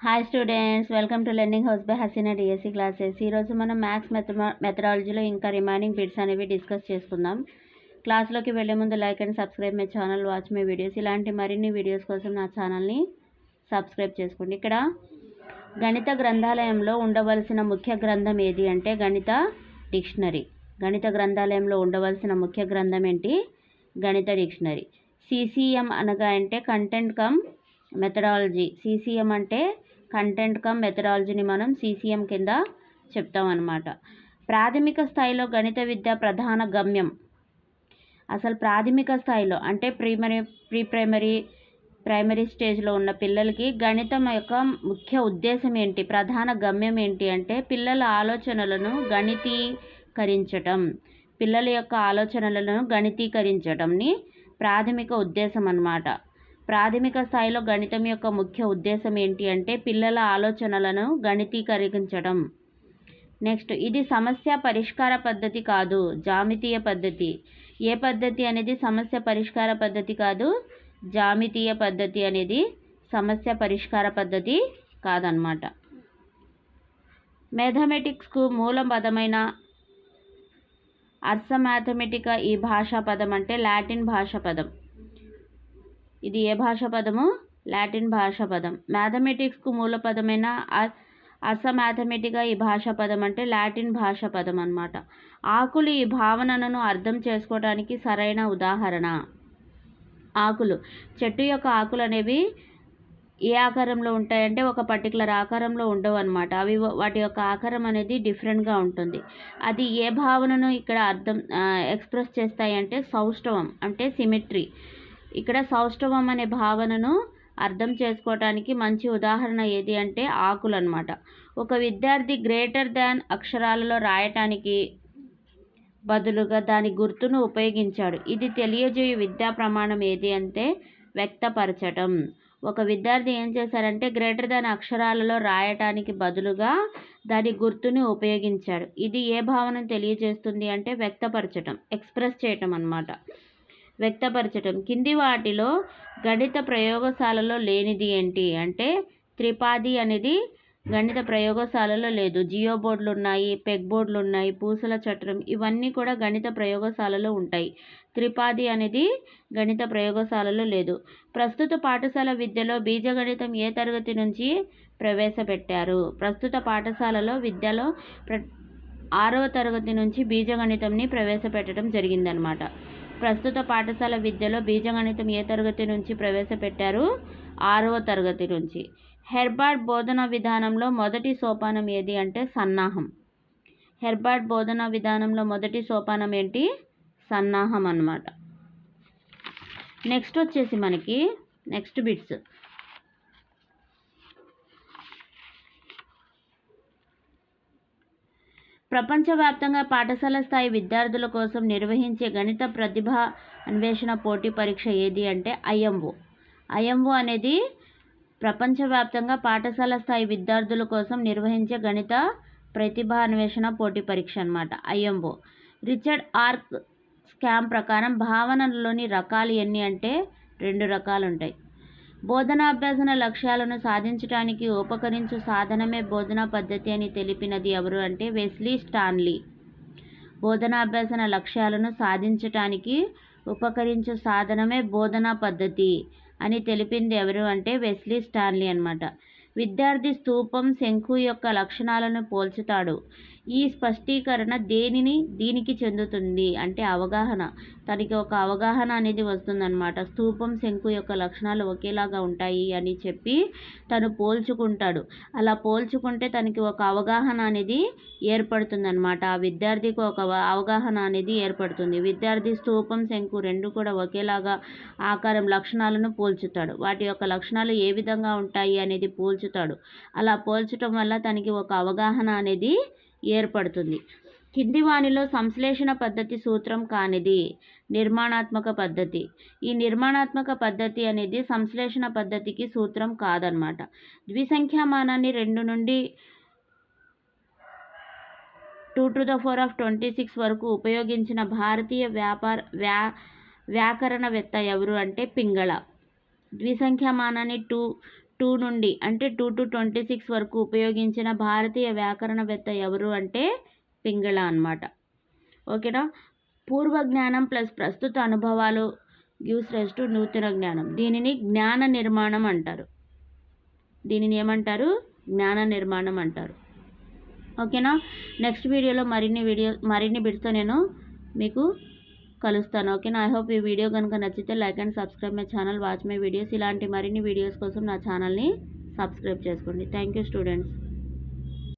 Hi students welcome to learning house by Hasina DSC classes ఈరోజు మనం maths మెథ మెథడాలజీలో ఇంకా remaining bits అనేవి discuss చేసుకుందాం. క్లాస్లోకి వెళ్ళే ముందు like and subscribe my channel watch my videos ఇలాంటి మరిన్ని వీడియోస్ కోసం నా ఛానల్ని సబ్స్క్రైబ్ చేసుకోండి. ఇక్కడ గణిత గ్రంథాలయంలో ఉండవలసిన ముఖ్య గ్రంథం ఏది అంటే గణిత డిక్షనరీ. గణిత గ్రంథాలయంలో ఉండవలసిన ముఖ్య గ్రంథం ఏంటి? గణిత డిక్షనరీ. సిసిఎం అనగా అంటే కంటెంట్ కమ్ మెథడాలజీ సిసిఎం అంటే కంటెంట్ కమ్ మెథడాలజీని మనం సీసీఎం కింద చెప్తాం అనమాట ప్రాథమిక స్థాయిలో గణిత విద్య ప్రధాన గమ్యం. అసలు ప్రాథమిక స్థాయిలో అంటే ప్రీమరీ ప్రీ ప్రైమరీ ప్రైమరీ స్టేజ్లో ఉన్న పిల్లలకి గణితం యొక్క ముఖ్య ఉద్దేశం ఏంటి? ప్రధాన గమ్యం ఏంటి అంటే పిల్లల ఆలోచనలను గణితీకరించటం. పిల్లల యొక్క ఆలోచనలను గణితీకరించటంని ప్రాథమిక ఉద్దేశం అన్నమాట. ప్రాథమిక స్థాయిలో గణితం యొక్క ముఖ్య ఉద్దేశం ఏంటి అంటే పిల్లల ఆలోచనలను గణితీకరించడం. నెక్స్ట్ ఇది సమస్య పరిష్కార పద్ధతి కాదు జామితీయ పద్ధతి. ఏ పద్ధతి అనేది సమస్య పరిష్కార పద్ధతి కాదు జామితీయ పద్ధతి అనేది సమస్య పరిష్కార పద్ధతి కాదనమాట మ్యాథమెటిక్స్కు మూల పదమైన అర్స మ్యాథమెటికా ఈ భాషా పదం అంటే లాటిన్ భాషా పదం. ఇది ఏ భాషా పదము? లాటిన్ భాషా పదం. మ్యాథమెటిక్స్కు మూల పదమైన అస మ్యాథమెటిక్గా ఈ భాషా పదం అంటే లాటిన్ భాషా పదం అన్నమాట. ఆకులు ఈ భావనను అర్థం చేసుకోవడానికి సరైన ఉదాహరణ. ఆకులు. చెట్టు యొక్క ఆకులు అనేవి ఏ ఆకారంలో ఉంటాయంటే ఒక పర్టికులర్ ఆకారంలో ఉండవు అనమాట అవి వాటి యొక్క ఆకారం అనేది డిఫరెంట్గా ఉంటుంది. అది ఏ భావనను ఇక్కడ అర్థం ఎక్స్ప్రెస్ చేస్తాయి అంటే సౌష్ఠవం అంటే సిమెట్రీ. ఇక్కడ సౌష్ఠవం అనే భావనను అర్థం చేసుకోవటానికి మంచి ఉదాహరణ ఏది అంటే ఆకులు అనమాట ఒక విద్యార్థి గ్రేటర్ దాన్ అక్షరాలలో రాయటానికి బదులుగా దాని గుర్తును ఉపయోగించాడు. ఇది తెలియజేయు విద్యా ప్రమాణం ఏది అంటే వ్యక్తపరచటం. ఒక విద్యార్థి ఏం చేశారంటే గ్రేటర్ దాన్ అక్షరాలలో రాయటానికి బదులుగా దాని గుర్తుని ఉపయోగించాడు. ఇది ఏ భావనను తెలియజేస్తుంది అంటే వ్యక్తపరచటం ఎక్స్ప్రెస్ చేయటం అనమాట వ్యక్తపరచటం. కింది వాటిలో గణిత ప్రయోగశాలలో లేనిది ఏంటి? అంటే త్రిపాది అనేది గణిత ప్రయోగశాలలో లేదు. జియో బోర్డులు ఉన్నాయి పెగ్ బోర్డులు ఉన్నాయి పూసల చట్రం ఇవన్నీ కూడా గణిత ప్రయోగశాలలో ఉంటాయి. త్రిపాది అనేది గణిత ప్రయోగశాలలో లేదు. ప్రస్తుత పాఠశాల విద్యలో బీజగణితం ఏ తరగతి నుంచి ప్రవేశపెట్టారు? ప్రస్తుత పాఠశాలలో విద్యలో ప్ర ఆరవ తరగతి నుంచి బీజగణితంని ప్రవేశపెట్టడం జరిగిందనమాట ప్రస్తుత పాఠశాల విద్యలో బీజగణితం ఏ తరగతి నుంచి ప్రవేశపెట్టారు? ఆరవ తరగతి నుంచి. హెర్బార్డ్ బోధన విధానంలో మొదటి సోపానం ఏది అంటే సన్నాహం. హెర్బార్డ్ బోధన విధానంలో మొదటి సోపానం ఏంటి? సన్నాహం అన్నమాట. నెక్స్ట్ వచ్చేసి మనకి నెక్స్ట్ బిట్స్. ప్రపంచవ్యాప్తంగా పాఠశాల స్థాయి విద్యార్థుల కోసం నిర్వహించే గణిత ప్రతిభ అన్వేషణ పోటీ పరీక్ష ఏది అంటే ఐఎంఓ. ఐఎంఓ అనేది ప్రపంచవ్యాప్తంగా పాఠశాల స్థాయి విద్యార్థుల కోసం నిర్వహించే గణిత ప్రతిభ అన్వేషణ పోటీ పరీక్ష అనమాట ఐఎంఓ. రిచర్డ్ ఆర్క్ స్కామ్ ప్రకారం భావనలోని రకాలు ఎన్ని అంటే రెండు రకాలు ఉంటాయి బోధనాభ్యాసన లక్ష్యాలను సాధించడానికి ఉపకరించు సాధనమే బోధనా పద్ధతి అని తెలిపినది ఎవరు అంటే వెస్లీ స్టాన్లీ. బోధనాభ్యాసన లక్ష్యాలను సాధించటానికి ఉపకరించు సాధనమే బోధనా పద్ధతి అని తెలిపింది ఎవరు అంటే వెస్లీ స్టాన్లీ అనమాట విద్యార్థి స్థూపం శంఖు యొక్క లక్షణాలను పోల్చుతాడు. ఈ స్పష్టీకరణ దేనిని దీనికి చెందుతుంది? అంటే అవగాహన. తనకి ఒక అవగాహన అనేది వస్తుందన్నమాట. స్థూపం శంకు యొక్క లక్షణాలు ఒకేలాగా ఉంటాయి అని చెప్పి తను పోల్చుకుంటాడు. అలా పోల్చుకుంటే తనకి ఒక అవగాహన అనేది ఏర్పడుతుందన్నమాట. ఆ విద్యార్థికి ఒక అవగాహన అనేది ఏర్పడుతుంది. విద్యార్థి స్థూపం శంకు రెండు కూడా ఒకేలాగా ఆకారం లక్షణాలను పోల్చుతాడు. వాటి యొక్క లక్షణాలు ఏ విధంగా ఉంటాయి అనేది పోల్చుతాడు. అలా పోల్చటం వల్ల తనకి ఒక అవగాహన అనేది ఏర్పడుతుంది. కింది వానిలో సంశ్లేషణ పద్ధతి సూత్రం కానిది నిర్మాణాత్మక పద్ధతి. ఈ నిర్మాణాత్మక పద్ధతి అనేది సంశ్లేషణ పద్ధతికి సూత్రం కాదనమాట. ద్విసంఖ్యామానాన్ని రెండు నుండి two to the power of twenty six వరకు ఉపయోగించిన భారతీయ వ్యాపార వ్యా వ్యాకరణవేత్త ఎవరు అంటే పింగళ. ద్విసంఖ్యామానాన్ని టూ టూ నుండి అంటే టూ టు ట్వంటీ సిక్స్ వరకు ఉపయోగించిన భారతీయ వ్యాకరణవేత్త ఎవరు అంటే పింగళ అన్నమాట. ఓకేనా? పూర్వ జ్ఞానం ప్లస్ ప్రస్తుత అనుభవాలు గివ్స్ రెస్ టు నూతన జ్ఞానం. దీనిని జ్ఞాన నిర్మాణం అంటారు. దీనిని ఏమంటారు? జ్ఞాన నిర్మాణం అంటారు. ఓకేనా? నెక్స్ట్ వీడియోలో మరిన్ని వీడియో మరిన్ని బిట్స్తో నేను మీకు కలుస్తాను. ఓకేనా? ఐ హోప్ ఈ వీడియో కనుక నచ్చితే like and subscribe my channel watch my videos. ఇలాంటి మరిన్ని వీడియోస్ కోసం నా ఛానల్ని సబ్స్క్రైబ్ చేసుకోండి. Thank you students.